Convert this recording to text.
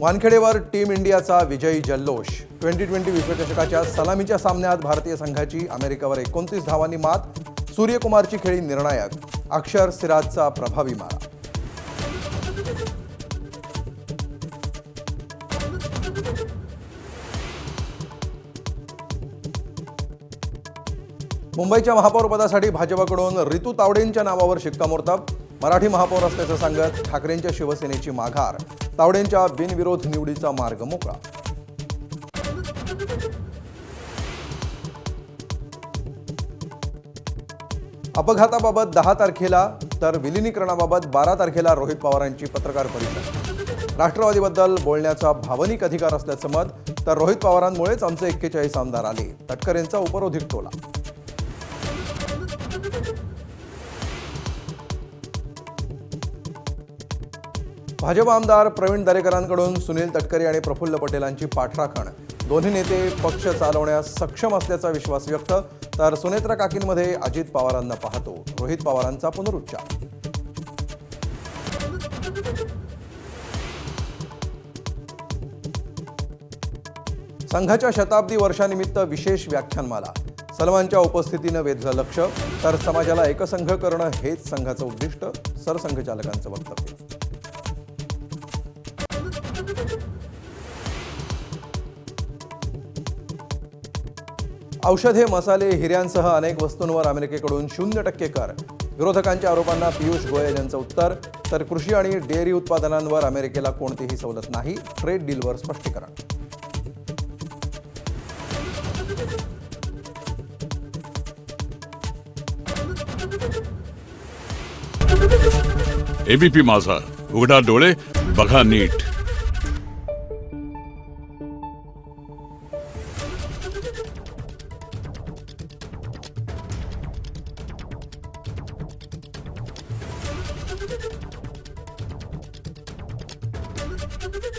वानखेडेवर team इंडियाचा विजयी जल्लोष. ट्वेंटी ट्वेंटी विश्वचषकाच्या सलामीच्या सामन्यात भारतीय संघाची अमेरिकेवर एकोणतीस धावांनी मात सूर्यकुमारची खेळी निर्णायक अक्षर सिराजचा प्रभावी मारा मुंबईच्या महापौरपदासाठी भाजपाकडून रितू तावडेंच्या नावावर शिक्कामोर्तब. मराठी महापौर असल्याचं सांगत ठाकरेंच्या शिवसेनेची माघार. तावडेंच्या बिनविरोध निवडीचा मार्ग मोकळा. अपघाताबाबत दहा तारखेला तर विलिनीकरणाबाबत बारा तारखेला रोहित पवारांची पत्रकार परिषद. राष्ट्रवादीबद्दल बोलण्याचा भावनिक अधिकार असल्याचं मत तर रोहित पवारांमुळेच आमचे एक्केचाळीस आमदार आले. तटकरेंचा उपरोधिक टोला. भाजप आमदार प्रवीण दरेकरांकडून सुनील तटकरे आणि प्रफुल्ल पटेलांची पाठराखण. दोन्ही नेते पक्ष चालवण्यास सक्षम असल्याचा विश्वास व्यक्त तर सुनेत्रा काकींमध्ये अजित पवारांना पाहतो. रोहित पवारांचा पुनरुच्चार. संघाच्या शताब्दी वर्षानिमित्त विशेष व्याख्यानमाला. सलमानच्या उपस्थितीनं वेधलं लक्ष तर समाजाला एकसंघ करणं हेच संघाचं उद्दिष्ट सरसंघचालकांचं वक्तव्य. औषधे मसाले हिऱ्यांसह अनेक वस्तूंवर अमेरिकेकडून शून्य टक्के कर. विरोधकांच्या आरोपांना पियुष गोयल यांचं उत्तर. तर कृषी आणि डेअरी उत्पादनांवर अमेरिकेला कोणतीही सवलत नाही. ट्रेड डीलवर स्पष्टीकरण. एबीपी माझा. उघडा डोळे बघा नीट. Thank you.